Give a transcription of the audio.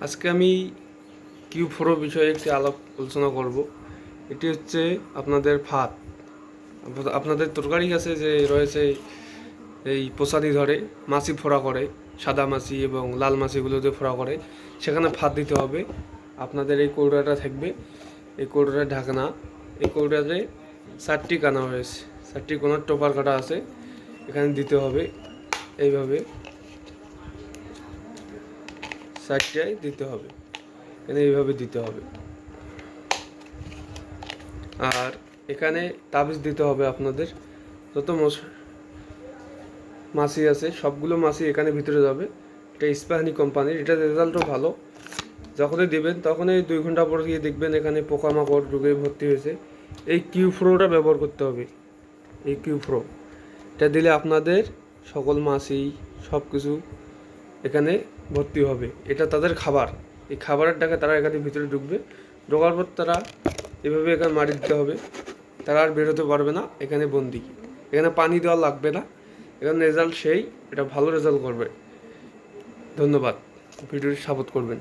আজকে আমি কিউ ফোরো বিষয়ে একটি আলাপ আলোচনা করব। এটি হচ্ছে আপনাদের ফাঁদ। আপনাদের তরকারি গাছে যে রয়েছে এই পোসাদি ধরে, মাছি ফোড়া করে, সাদা মাছি এবং লাল মাছিগুলোতে ফোড়া করে। সেখানে ফাঁদ দিতে হবে। আপনাদের এই কৌটাটা থাকবে। এই কৌটার ঢাকনা। এই কৌটাতে চারটি কানা হয়েছে চারটি কোনার টোপার কাটা আছে। এখানে দিতে হবে। এইভাবে চারটায় দিতে হবে। এখানে এইভাবে দিতে হবে। আর এখানে তাবিজ দিতে হবে আপনাদের। যত মাছি আছে, সবগুলো মাছি এখানে ভিতরে যাবে। এটা ইস্পাহানি কোম্পানির, এটা রেজাল্টও ভালো। যখনই দেবেন, তখনই দুই ঘণ্টা পর গিয়ে দেখবেন এখানে পোকামাকড় রোগে ভর্তি হয়েছে। এই কিউ ফ্রোটা ব্যবহার করতে হবে। এই কিউ ফ্রো এটা দিলে আপনাদের সকল মাছি সব কিছু এখানে ভর্তি হবে। এটা তাদের খাবার। এই খাবারের টাকা তারা এখানে ভিতরে ঢুকবে। ঢোকার পর তারা এভাবে এখানে মারি দিতে হবে। তারা আর বেরোতে পারবে না। এখানে বন্দি। এখানে পানি দেওয়া লাগবে না। এখানে রেজাল্ট সেই। এটা ভালো রেজাল্ট করবে। ধন্যবাদ। ভিডিওটি সাপোর্ট করবেন।